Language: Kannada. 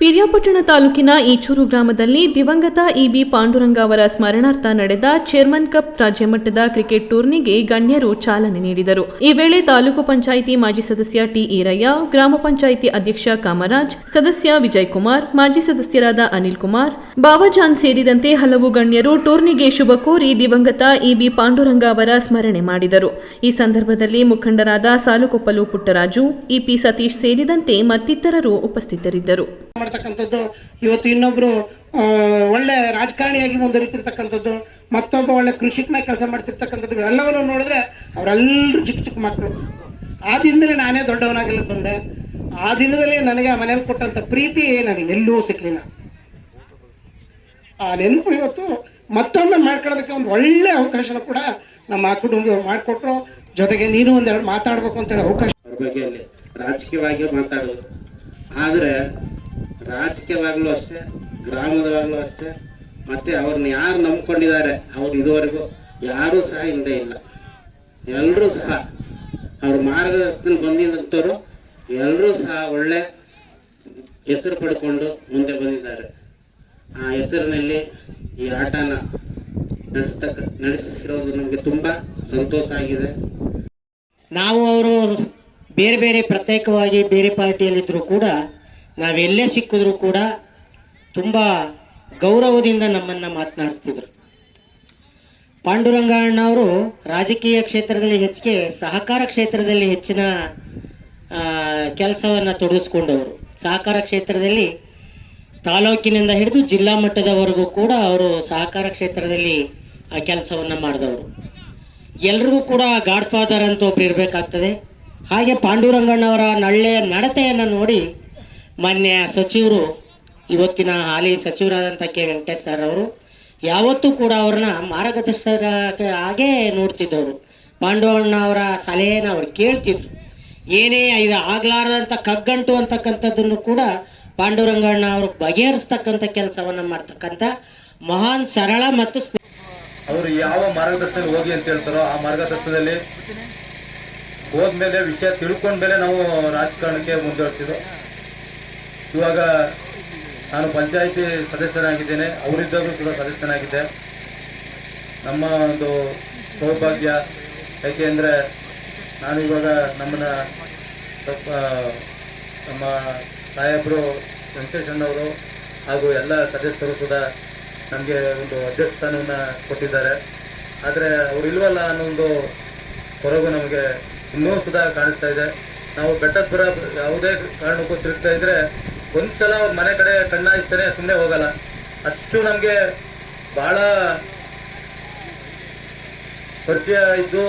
ಪಿರಿಯಾಪಟ್ಟಣ ತಾಲೂಕಿನ ಈಚೂರು ಗ್ರಾಮದಲ್ಲಿ ದಿವಂಗತ ಇಬಿ ಪಾಂಡುರಂಗ ಅವರ ಸ್ಮರಣಾರ್ಥ ನಡೆದ ಚೇರ್ಮನ್ ಕಪ್ ರಾಜ್ಯಮಟ್ಟದ ಕ್ರಿಕೆಟ್ ಟೂರ್ನಿಗೆ ಗಣ್ಯರು ಚಾಲನೆ ನೀಡಿದರು. ಈ ವೇಳೆ ತಾಲೂಕು ಪಂಚಾಯಿತಿ ಮಾಜಿ ಸದಸ್ಯ ಟಿ ಈರಯ್ಯ, ಗ್ರಾಮ ಪಂಚಾಯಿತಿ ಅಧ್ಯಕ್ಷ ಕಾಮರಾಜ್, ಸದಸ್ಯ ವಿಜಯ್ ಕುಮಾರ್, ಮಾಜಿ ಸದಸ್ಯರಾದ ಅನಿಲ್ ಕುಮಾರ್ ಬಾಬಾಜಾನ್ ಸೇರಿದಂತೆ ಹಲವು ಗಣ್ಯರು ಟೂರ್ನಿಗೆ ಶುಭ ಕೋರಿ ದಿವಂಗತ ಇಬಿ ಪಾಂಡುರಂಗ ಅವರ ಸ್ಮರಣೆ ಮಾಡಿದರು. ಈ ಸಂದರ್ಭದಲ್ಲಿ ಮುಖಂಡರಾದ ಸಾಲುಕೊಪ್ಪಲು ಪುಟ್ಟರಾಜು ಇಪಿ ಸತೀಶ್ ಸೇರಿದಂತೆ ಮತ್ತಿತರರು ಉಪಸ್ಥಿತರಿದ್ದರು. ಮಾಡ್ತಕ್ಕಂಥದ್ದು. ಇವತ್ತು ಇನ್ನೊಬ್ರು ಆ, ಒಳ್ಳೆ ರಾಜಕಾರಣಿಯಾಗಿ ಮುಂದುವರಿತಿರ್ತಕ್ಕಂಥದ್ದು ಮತ್ತೊಬ್ಬ ಒಳ್ಳೆ ಕೃಷಿಕನಾಗಿ ಕೆಲಸ ಮಾಡ್ತಿರ್ತಕ್ಕಂಥದ್ದು ಇವೆಲ್ಲವನ್ನು ನೋಡಿದ್ರೆ ಅವರೆಲ್ಲರೂ ಚಿಕ್ಕ ಚಿಕ್ಕ ಮಕ್ಕಳು. ಆ ದಿನದಲ್ಲಿ ನಾನೇ ದೊಡ್ಡವನಾಗಿಲ್ಲ ಬಂದೆ. ಆ ದಿನದಲ್ಲಿ ನನಗೆ ಆ ಮನೇಲಿ ಕೊಟ್ಟಂತ ಪ್ರೀತಿ ನನಗೆ ಎಲ್ಲೂ ಸಿಕ್ಲಿಲ್ಲ. ಆ ನೆನಪು ಇವತ್ತು ಮತ್ತೊಮ್ಮೆ ಮಾಡ್ಕೊಳ್ಳೋದಕ್ಕೆ ಒಂದು ಒಳ್ಳೆ ಅವಕಾಶನ ಕೂಡ ನಮ್ಮ ಕುಟುಂಬದವ್ರು ಮಾಡಿಕೊಟ್ರು. ಜೊತೆಗೆ ನೀನು ಒಂದೆರಡು ಮಾತಾಡ್ಬೇಕು ಅಂತೇಳಿ ಅವಕಾಶ. ಅವ್ರ ಬಗ್ಗೆ ರಾಜಕೀಯವಾಗಿ ಮಾತಾಡೋದು. ಆದರೆ ರಾಜಕೀಯವಾಗ್ಲೂ ಅಷ್ಟೇ, ಗ್ರಾಮದವಾಗ್ಲೂ ಅಷ್ಟೇ, ಮತ್ತೆ ಅವ್ರನ್ನ ಯಾರು ನಂಬ್ಕೊಂಡಿದ್ದಾರೆ ಅವ್ರು ಇದುವರೆಗೂ ಯಾರೂ ಸಹ ಹಿಂದೆ ಇಲ್ಲ. ಎಲ್ಲರೂ ಸಹ ಅವ್ರ ಮಾರ್ಗದರ್ಶನ ಬಂದಿದ್ದಂಥವ್ರು ಎಲ್ಲರೂ ಸಹ ಒಳ್ಳೆ ಹೆಸರು ಪಡ್ಕೊಂಡು ಮುಂದೆ ಬಂದಿದ್ದಾರೆ. ಆ ಹೆಸರಿನಲ್ಲಿ ಈ ಆಟನ ನಡೆಸ್ತಕ್ಕ, ನಡೆಸಿರೋದು ನಮಗೆ ತುಂಬ ಸಂತೋಷ ಆಗಿದೆ. ನಾವು ಅವರು ಬೇರೆ ಬೇರೆ ಪ್ರತ್ಯೇಕವಾಗಿ ಬೇರೆ ಪಾರ್ಟಿಯಲ್ಲಿದ್ದರೂ ಕೂಡ ನಾವೆಲ್ಲೇ ಸಿಕ್ಕಿದ್ರು ಕೂಡ ತುಂಬ ಗೌರವದಿಂದ ನಮ್ಮನ್ನು ಮಾತನಾಡಿಸ್ತಿದ್ರು. ಪಾಂಡುರಂಗ ಅಣ್ಣವರು ರಾಜಕೀಯ ಕ್ಷೇತ್ರದಲ್ಲಿ ಹೆಚ್ಚಿಗೆ ಸಹಕಾರ ಕ್ಷೇತ್ರದಲ್ಲಿ ಹೆಚ್ಚಿನ ಕೆಲಸವನ್ನು ತೊಡಗಿಸ್ಕೊಂಡವರು. ಸಹಕಾರ ಕ್ಷೇತ್ರದಲ್ಲಿ ತಾಲೂಕಿನಿಂದ ಹಿಡಿದು ಜಿಲ್ಲಾ ಮಟ್ಟದವರೆಗೂ ಕೂಡ ಅವರು ಸಹಕಾರ ಕ್ಷೇತ್ರದಲ್ಲಿ ಆ ಕೆಲಸವನ್ನು ಮಾಡಿದವರು. ಎಲ್ರಿಗೂ ಕೂಡ ಗಾಡ್ ಫಾದರ್ ಅಂತ ಒಬ್ರು ಇರಬೇಕಾಗ್ತದೆ. ಹಾಗೆ ಪಾಂಡುರಂಗಣ್ಣವರ ನಳ್ಳೆಯ ನಡತೆಯನ್ನು ನೋಡಿ ಮಾನ್ಯ ಸಚಿವರು, ಇವತ್ತಿನ ಹಾಲಿ ಸಚಿವರಾದಂಥ ಕೆ. ವೆಂಕಟೇಶ್ ಸರ್ ಅವರು, ಯಾವತ್ತೂ ಕೂಡ ಅವ್ರನ್ನ ಮಾರ್ಗದರ್ಶಕ ಹಾಗೆ ನೋಡ್ತಿದ್ದವರು. ಪಾಂಡವಣ್ಣ ಅವರ ಸಲಹೆನ ಅವ್ರು ಕೇಳ್ತಿದ್ರು. ಏನೇ ಇದು ಆಗ್ಲಾರದಂಥ ಕಗ್ಗಂಟು ಅಂತಕ್ಕಂಥದ್ದನ್ನು ಕೂಡ ಪಾಂಡುರಂಗಣ್ಣ ಅವರು ಬಗೆಹರಿಸ್ತಕ್ಕಂಥ ಕೆಲಸವನ್ನು ಮಾಡ್ತಕ್ಕಂಥ ಮಹಾನ್, ಸರಳ ಮತ್ತು ಅವರು ಯಾವ ಮಾರ್ಗದರ್ಶನ ಹೋಗಿ ಅಂತ ಹೇಳ್ತಾರೋ ಆ ಮಾರ್ಗದರ್ಶನದಲ್ಲಿ ಹೋದ್ಮೇಲೆ ವಿಷಯ ತಿಳ್ಕೊಂಡ್ಮೇಲೆ ನಾವು ರಾಜಕಾರಣಕ್ಕೆ ಮುಂದುವರ್ತಿದ್ದು ಇವಾಗ ನಾನು ಪಂಚಾಯಿತಿ ಸದಸ್ಯನಾಗಿದ್ದೇನೆ. ಅವರಿದ್ದಾಗಲೂ ಕೂಡ ಸದಸ್ಯನಾಗಿದ್ದೆ. ನಮ್ಮ ಒಂದು ಸೌಭಾಗ್ಯ ಯಾಕೆಂದರೆ ನಾನು ಇವಾಗ ನಮ್ಮನ್ನ ಸ್ವಲ್ಪ ನಮ್ಮ ಸಾಹೇಬರು ವೆಂಕಟೇಶಣ್ಣವರು ಹಾಗೂ ಎಲ್ಲ ಸದಸ್ಯರು ಸುಧಾ ನಮಗೆ ಒಂದು ಅಧ್ಯಕ್ಷ ಸ್ಥಾನವನ್ನು ಕೊಟ್ಟಿದ್ದಾರೆ. ಆದರೆ ಅವರು ಇಲ್ವಲ್ಲ ಅನ್ನೋ ಒಂದು ಕೊರಗು ನಮಗೆ ಇನ್ನೂ ಸುಧಾ ಕಾಣಿಸ್ತಾ ಇದೆ. ನಾವು ಬೆಟ್ಟದ ಪುರ ಯಾವುದೇ ಕಾರಣಕ್ಕೂ ತಿರುಗ್ತಾ ಇದ್ರೆ ಒಂದ್ಸಲ ಅವ್ರ ಮನೆ ಕಡೆ ಕಣ್ಣಾಯಿಸ್ತಾನೆ ಸುಮ್ಮನೆ ಹೋಗಲ್ಲ. ಅಷ್ಟು ನಮಗೆ ಬಹಳ ಪರಿಚಯ ಇದ್ದು